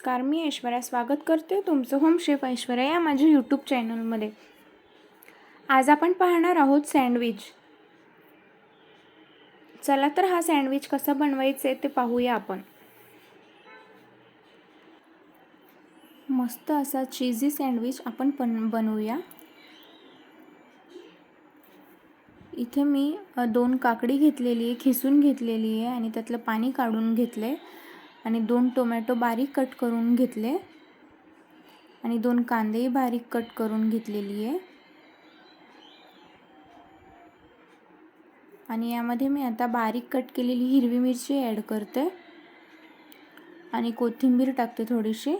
नमस्कार मी ऐश्वर्या स्वागत करते तुमचं होम शेफ ऐश्वर्या या माझ्या यूट्यूब चॅनलमध्ये आज आपण पाहणार आहोत सँडविच चला तर हा सँडविच कसा बनवायचे ते पाहूया आपण. मस्त असा चीझी सँडविच आपण पण बनवूया. इथे मी दोन काकडी घेतलेली आहे खिसून घेतलेली आहे आणि त्यातलं पाणी काढून घेतलं आहे आणि दोन टोमॅटो बारीक कट करून घेतले. आणि दोन कांदेही बारीक कट करून घेतलेली आहे. आणि यामध्ये मी आता बारीक कट केलेली हिरवी मिरची ॲड करते. आणि कोथिंबीर टाकते थोडीशी.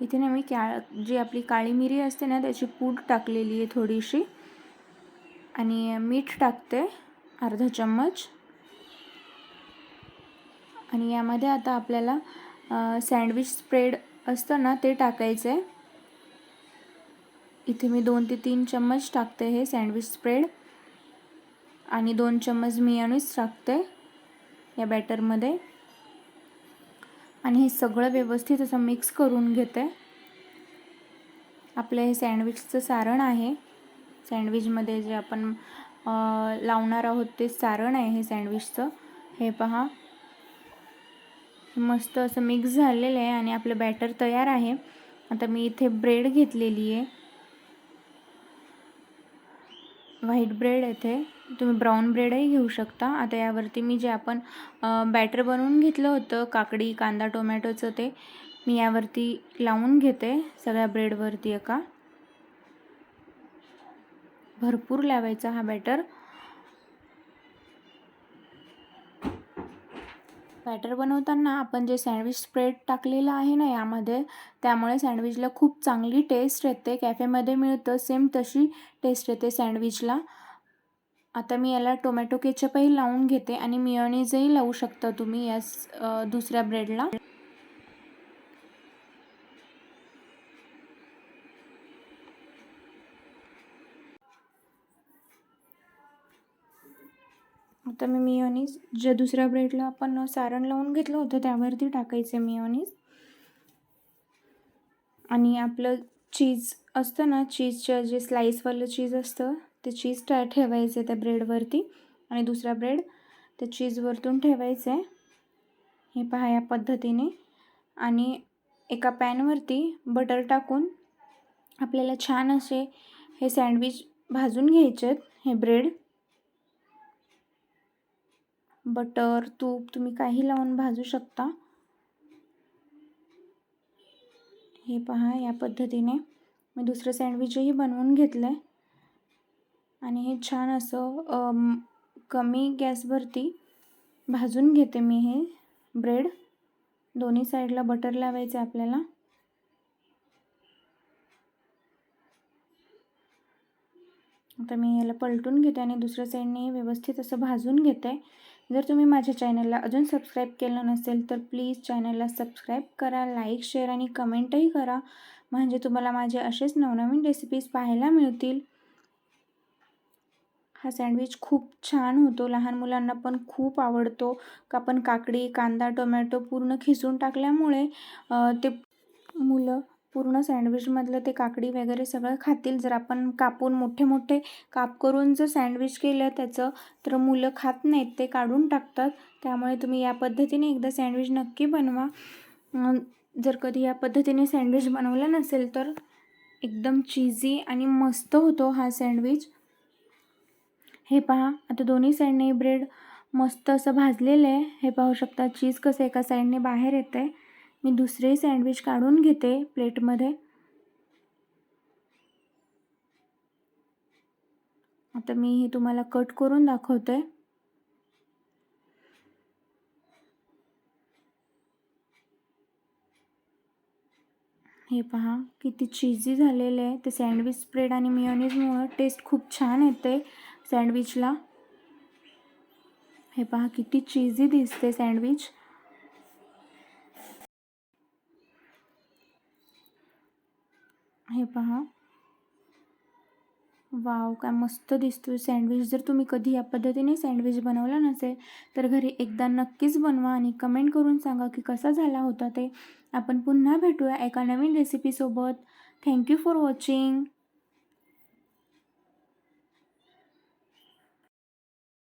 इथे ना मी काळ जी आपली काळी मिरी असते ना त्याची पूड टाकलेली आहे थोडीशी. आणि मीठ टाकते अर्धा चम्मच. आणि यामध्ये आता आपल्याला सँडविच स्प्रेड असतं ना ते टाकायचं. आहे इथे मी दोन ते तीन चम्मच टाकते हे सँडविच स्प्रेड. आणि दोन चम्मच मियानीस टाकते या बॅटरमध्ये. आणि हे सगळं व्यवस्थित असं मिक्स करून घेते. आपलं हे सँडविचचं सारण आहे. सँडविचमध्ये जे आपण लावणार आहोत ते सारण आहे हे सँडविचचं. हे पहा. मस्त असं मिक्स झालेलं आहे आणि आपलं बॅटर तयार आहे. आता मी इथे ब्रेड घेतलेली आहे. व्हाईट ब्रेड येथे. तुम्ही ब्राऊन ब्रेडही घेऊ शकता. आता यावरती मी जे आपण बॅटर बनवून घेतलं होतं काकडी कांदा टोमॅटोचं ते मी यावरती लावून घेते सगळ्या ब्रेडवरती एका. भरपूर लावायचा हा बॅटर बॅटर बनवताना आपण जे सँडविच स्प्रेड टाकलेलं आहे ना यामध्ये त्यामुळे सँडविचला खूप चांगली टेस्ट येते. कॅफेमध्ये मिळतं सेम तशी टेस्ट येते सँडविचला आता मी याला टोमॅटो केचपही लावून घेते आणि मियोनीजही लावू शकता तुम्ही या दुसऱ्या ब्रेडला आता मी मियोनीज. जे दुसऱ्या ब्रेडला आपण सारण लावून घेतलं होतं त्यावरती टाकायचं मियोनीज. आणि आपलं चीज असतं ना चीजचं जे स्लाईसवालं चीज असतं ते चीज टा ठेवायचं आहे त्या ब्रेडवरती. आणि दुसरा ब्रेड त्या चीजवरतून ठेवायचं आहे हे पहा या पद्धतीने. आणि एका पॅनवरती बटर टाकून आपल्याला छान असे हे सँडविच भाजून घ्यायचे आहेत हे ब्रेड. बटर तूप तुम्ही काही लावून भाजू शकता. हे पहा या पद्धतीने मी दुसरं सँडविचही बनवून घेतलं आहे आणि हे छान असं कमी गॅसवरती भाजून घेते मी हे ब्रेड. दोन्ही साईडला बटर लावायचं आहे आपल्याला. आता मी याला पलटून घेते आणि दुसऱ्या साईडने व्यवस्थित असं भाजून घेते. जर तुम्ही माझ्या चॅनलला अजून सबस्क्राईब केलं नसेल तर प्लीज चॅनलला सबस्क्राईब करा लाईक शेअर आणि कमेंटही करा. म्हणजे तुम्हाला माझे असेच नवनवीन रेसिपीज पाहायला मिळतील. हा सँडविच खूप छान होतो. लहान मुलांना पण खूप आवडतो. का पण काकडी कांदा टोमॅटो पूर्ण खिसून टाकल्यामुळे ते मुलं पूर्ण सँडविचमधलं ते काकडी वगैरे सगळं खातील. जर आपण कापून मोठे मोठे काप करून जर सँडविच केलं त्याचं तर मुलं खात नाहीत ते काढून टाकतात. त्यामुळे तुम्ही या पद्धतीने एकदा सँडविच नक्की बनवा. जर कधी या पद्धतीने सँडविच बनवलं नसेल तर एकदम चीझी आणि मस्त होतो हा सँडविच. हे पहा आता दोन्ही साईडने ब्रेड मस्त असं भाजलेलं आहे. हे पाहू शकता चीज कसं एका साईडने बाहेर येतं आहे मी दुसरे सँडविच काढून घेते प्लेटमध्ये. आता मी हे तुम्हाला कट करून दाखवते. हे पहा किती चीजी झालेले आहे. ते सँडविच स्प्रेड आणि मिओनीजमुळं टेस्ट खूप छान येते सँडविचला. हे पहा किती चीजी दिसते सँडविच. हे पहा. वाव काय मस्त दिसतोय सँडविच जर तुम्ही कधी या पद्धतीने सँडविच बनवला नसेल तर घरी एकदा नक्कीच बनवा आणि कमेंट करून सांगा की कसा झाला होता ते. आपण पुन्हा भेटूया एका नवीन रेसिपीसोबत थँक्यू फॉर वॉचिंग